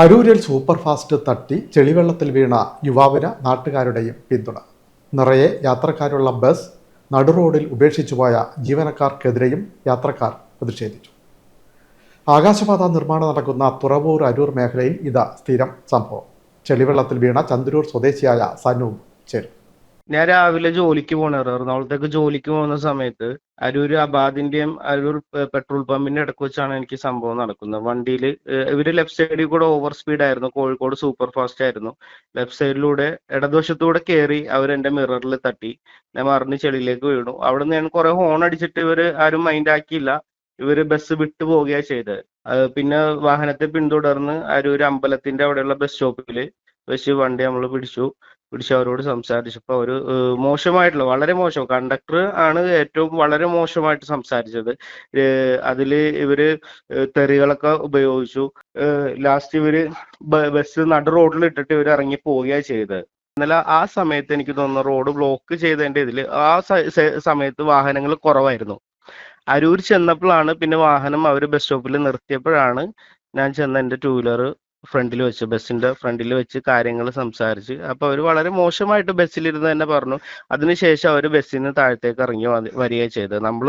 അരൂരിൽ സൂപ്പർഫാസ്റ്റ് തട്ടി ചെളിവെള്ളത്തിൽ വീണ യുവാവിന് നാട്ടുകാരുടെയും പിന്തുണ. നിറയെ യാത്രക്കാരുള്ള ബസ് നടുറോഡിൽ ഉപേക്ഷിച്ചു പോയ ജീവനക്കാർക്കെതിരെയും യാത്രക്കാർ പ്രതിഷേധിച്ചു. ആകാശപാത നിർമ്മാണം നടക്കുന്ന തുറവൂർ അരൂർ മേഖലയിൽ ഇത് സ്ഥിരം സംഭവം. ചെളിവെള്ളത്തിൽ വീണ ചന്ദ്രൂർ സ്വദേശിയായ സനൂപ് ചേരും ഞാൻ രാവിലെ ജോലിക്ക് പോണ എറണാകുളത്തേക്ക് ജോലിക്ക് പോകുന്ന സമയത്ത് അരൂർ അബാദിന്റെയും അരൂർ പെട്രോൾ പമ്പിന്റെ ഇടയ്ക്ക് വെച്ചാണ് എനിക്ക് സംഭവം നടക്കുന്നത്. വണ്ടിയിൽ ഇവർ ലെഫ്റ്റ് സൈഡിൽ കൂടെ ഓവർ സ്പീഡ് ആയിരുന്നു. കോഴിക്കോട് സൂപ്പർ ഫാസ്റ്റ് ആയിരുന്നു ലെഫ്റ്റ് സൈഡിലൂടെ ഇടതുവശത്തൂടെ കയറി അവർ എന്റെ മിററിൽ തട്ടി. ഞാൻ മറിഞ്ഞ് ചെളിയിലേക്ക് വീണു. അവിടെ നിന്ന് ഞാൻ കുറെ ഹോൺ അടിച്ചിട്ട് ഇവർ ആരും മൈൻഡ് ആക്കിയില്ല. ഇവർ ബസ് വിട്ടു പോവുകയാണ് ചെയ്തത്. പിന്നെ വാഹനത്തെ പിന്തുടർന്ന് അരൂർ അമ്പലത്തിന്റെ അവിടെയുള്ള ബസ് സ്റ്റോപ്പിൽ വെച്ച് വണ്ടി നമ്മൾ പിടിച്ചു. പിടിച്ച് അവരോട് സംസാരിച്ചപ്പോൾ അവർ മോശമായിട്ടുള്ള വളരെ മോശം. കണ്ടക്ടർ ആണ് ഏറ്റവും വളരെ മോശമായിട്ട് സംസാരിച്ചത്. അതിൽ ഇവർ തെറികളൊക്കെ ഉപയോഗിച്ചു. ലാസ്റ്റ് ഇവർ ബസ് നടു റോഡിൽ ഇട്ടിട്ട് ഇവർ ഇറങ്ങി പോവുകയാണ് ചെയ്തത് ഇന്നലെ ആ സമയത്ത് എനിക്ക് തോന്നുന്നു റോഡ് ബ്ലോക്ക് ചെയ്തതിന്റെ ഇതിൽ ആ സമയത്ത് വാഹനങ്ങൾ കുറവായിരുന്നു. അരൂർ ചെന്നപ്പോഴാണ് പിന്നെ വാഹനം അവർ ബസ് സ്റ്റോപ്പിൽ നിർത്തിയപ്പോഴാണ് ഞാൻ ചെന്ന എന്റെ ടൂ വീലർ ഫ്രണ്ടിൽ വെച്ച് ബസ്സിന്റെ ഫ്രണ്ടിൽ വെച്ച് കാര്യങ്ങൾ സംസാരിച്ച്. അപ്പൊ അവർ വളരെ മോശമായിട്ട് ബസ്സിലിരുന്ന് തന്നെ പറഞ്ഞു. അതിനുശേഷം അവർ ബസ്സിൽ നിന്ന് താഴത്തേക്ക് ഇറങ്ങി വരികയാണ് ചെയ്തത്. നമ്മൾ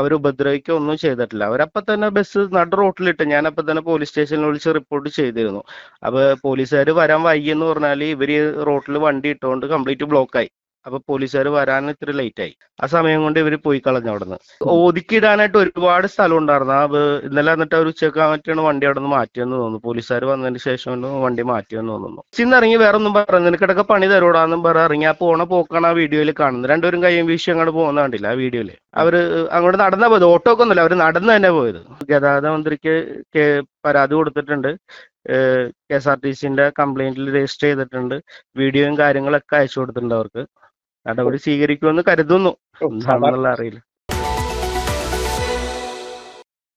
അവർ ഉപദ്രവിക്കുക ഒന്നും ചെയ്തിട്ടില്ല. അവരപ്പം തന്നെ ബസ് നട റോട്ടിലിട്ട് ഞാൻ അപ്പം തന്നെ പോലീസ് സ്റ്റേഷനിൽ വിളിച്ച് റിപ്പോർട്ട് ചെയ്തിരുന്നു. അപ്പൊ പോലീസുകാർ വരാൻ വൈകി എന്ന് പറഞ്ഞാൽ ഇവർ റോട്ടിൽ വണ്ടി ഇട്ടുകൊണ്ട് കംപ്ലീറ്റ് ബ്ലോക്കായി. അപ്പൊ പോലീസുകാർ വരാൻ ഇത്ര ലേറ്റ് ആയി. ആ സമയം കൊണ്ട് ഇവർ പോയി കളഞ്ഞു അവിടുന്ന്. ഒതുക്കിയിടാനായിട്ട് ഒരുപാട് സ്ഥലം ഉണ്ടായിരുന്നു. ആ ഇന്നലെ എന്നിട്ട് അവർ ഉച്ചയ്ക്ക് പറ്റിയാണ് വണ്ടി അവിടെ നിന്ന് മാറ്റിയെന്ന് തോന്നുന്നു. പോലീസുകാർ വന്നതിന് ശേഷം വണ്ടി മാറ്റിയെന്ന് തോന്നുന്നു. ചിന്നിറങ്ങി വേറെ ഒന്നും പറഞ്ഞു നിനക്കിടക്ക് പണി തരൂടാന്നും പറ ഇറങ്ങി. ആ പോണ പോക്കാണ് ആ വീഡിയോയിൽ കാണുന്നത്. രണ്ടുപേരും കയ്യും വീശി അങ്ങോട്ട് പോകുന്ന കണ്ടില്ല ആ വീഡിയോയിൽ അവർ അങ്ങോട്ട് നടന്നാ പോയത്. ഓട്ടോ ഒക്കെ ഒന്നുമില്ല. അവർ നടന്നു തന്നെ പോയത്. ഗതാഗത മന്ത്രിക്ക് പരാതി കൊടുത്തിട്ടുണ്ട്. കെ എസ് ആർ ടി സിന്റെ കംപ്ലൈന്റിൽ രജിസ്റ്റർ ചെയ്തിട്ടുണ്ട്. വീഡിയോയും കാര്യങ്ങളൊക്കെ അയച്ചു കൊടുത്തിട്ടുണ്ട് അവർക്ക്. നടപടി സ്വീകരിക്കുമെന്ന് കരുതുന്നു. എന്താണെന്നുള്ള അറിയില്ല.